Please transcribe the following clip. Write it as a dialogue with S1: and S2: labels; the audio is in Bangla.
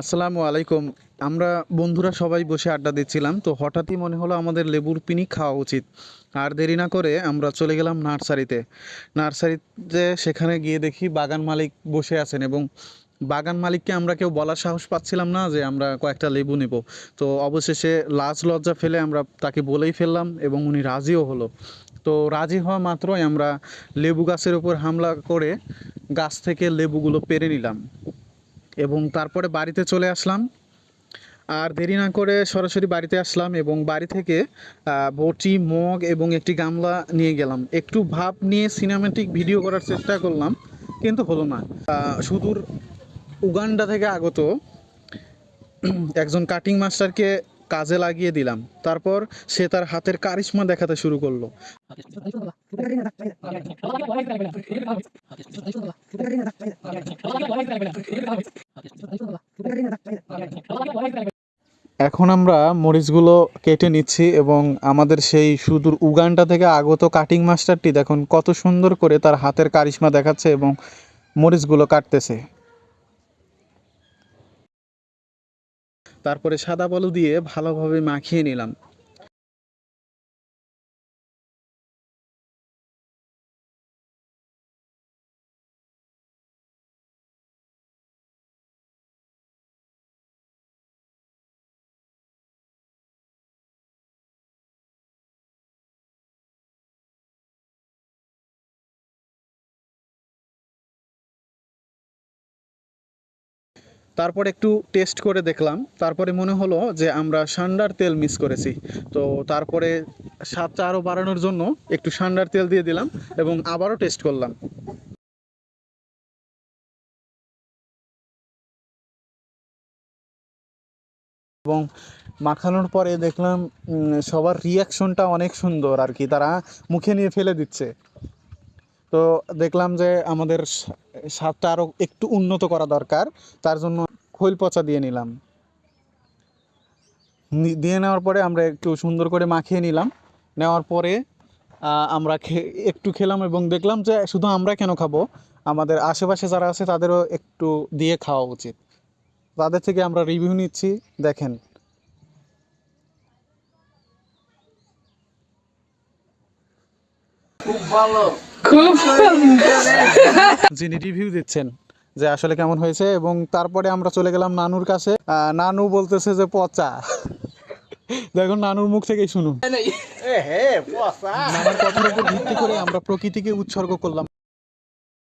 S1: আসসালামু আলাইকুম। আমরা বন্ধুরা সবাই বসে আড্ডা দিচ্ছিলাম, তো হঠাৎই মনে হলো আমাদের লেবুর পিনি খাওয়া উচিত। আর দেরি না করে আমরা চলে গেলাম নার্সারিতে। নার্সারিতে সেখানে গিয়ে দেখি বাগান মালিক বসে আছেন এবং বাগান মালিককে আমরা কেউ বলার সাহস পাচ্ছিলাম না যে আমরা কয়েকটা লেবু নেব। তো অবশেষে লাজ লজ্জা ফেলে আমরা তাকে বলেই ফেললাম এবং উনি রাজিও হলো। তো রাজি হওয়া মাত্রই আমরা লেবু গাছের উপর হামলা করে গাছ থেকে লেবুগুলো পেরে নিলাম। এবং তারপরে বাড়িতে চলে আসলাম। আর দেরি না করে সরাসরি বাড়িতে আসলাম এবং বাড়ি থেকে বটি, মগ এবং একটি গামলা নিয়ে গেলাম। একটু ভাব নিয়ে সিনেমেটিক ভিডিও করার চেষ্টা করলাম, কিন্তু হলো না। সুদূর উগান্ডা থেকে আগত একজন কাটিং মাস্টারকে কাজে লাগিয়ে দিলাম। তারপর সে তার হাতের কারিশমা দেখাতে শুরু করল। এখন আমরা মরিচগুলো কেটে নিচ্ছি এবং আমাদের সেই সুদূর উগান্ডা থেকে আগত কাটিং মাস্টারটি দেখুন, কত সুন্দর করে তার হাতের কারিশমা দেখাচ্ছে এবং মরিচগুলো কাটতেছে। তারপরে সাদা বালু দিয়ে ভালোভাবে মাখিয়ে নিলাম। তারপর একটু টেস্ট করে দেখলাম। তারপরে মনে হলো যে আমরা সান্ডার তেল মিস করেছি। তো তারপরে স্বাদটা আরও বাড়ানোর জন্য একটু সান্ডার তেল দিয়ে দিলাম এবং আবারও টেস্ট করলাম। এবং মাখানোর পরে দেখলাম সবার রিয়াকশনটা অনেক সুন্দর আর কি। তারা মুখে নিয়ে ফেলে দিচ্ছে। তো দেখলাম যে আমাদের স্বাদটা আরও একটু উন্নত করা দরকার, তার জন্য খৈল পচা দিয়ে নিলাম। দিয়ে নেওয়ার পরে আমরা একটু সুন্দর করে মাখিয়ে নিলাম। নেওয়ার পরে আমরা একটু খেলাম এবং দেখলাম যে শুধু আমরা কেন খাব, আমাদের আশেপাশে যারা আছে তাদেরও একটু দিয়ে খাওয়া উচিত। তাদের থেকে আমরা রিভিউ নিচ্ছি, দেখেন।
S2: খুব
S1: যিনি রিভিউ দিচ্ছেন যে আসলে কেমন হয়েছে এবং তারপরে আমরা চলে গেলাম নানুর কাছে। আহ, নানু বলতেছে যে পচা। দেখুন নানুর মুখ থেকেই শুনুন। নানার কথার উপর ভিত্তি করে আমরা প্রকৃতিকে উৎসর্গ করলাম।